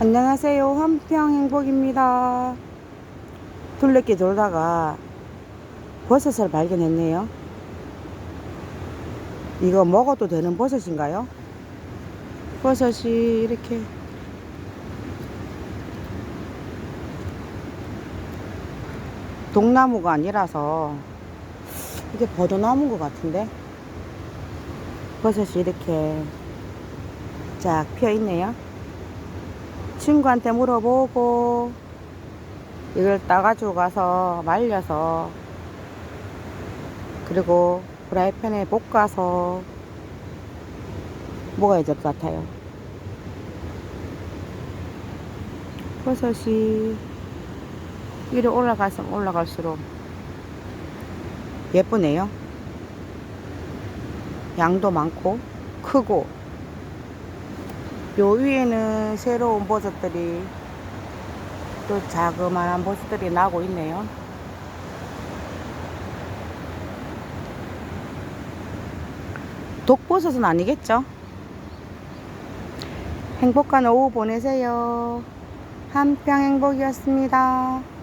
안녕하세요. 한평행복입니다. 둘레길 돌다가 버섯을 발견했네요. 이거 먹어도 되는 버섯인가요? 버섯이 이렇게 동나무가 아니라서 이게 버드나무인 것 같은데 버섯이 이렇게 쫙 피어 있네요. 친구한테 물어보고 이걸 따가지고 가서 말려서 그리고 프라이팬에 볶아서 먹어야 될 것 같아요. 버섯이 위로 올라가서 올라갈수록 예쁘네요. 양도 많고 크고 요 위에는 새로운 버섯들이 또 자그마한 버섯들이 나고 있네요. 독버섯은 아니겠죠? 행복한 오후 보내세요. 한평 행복이었습니다.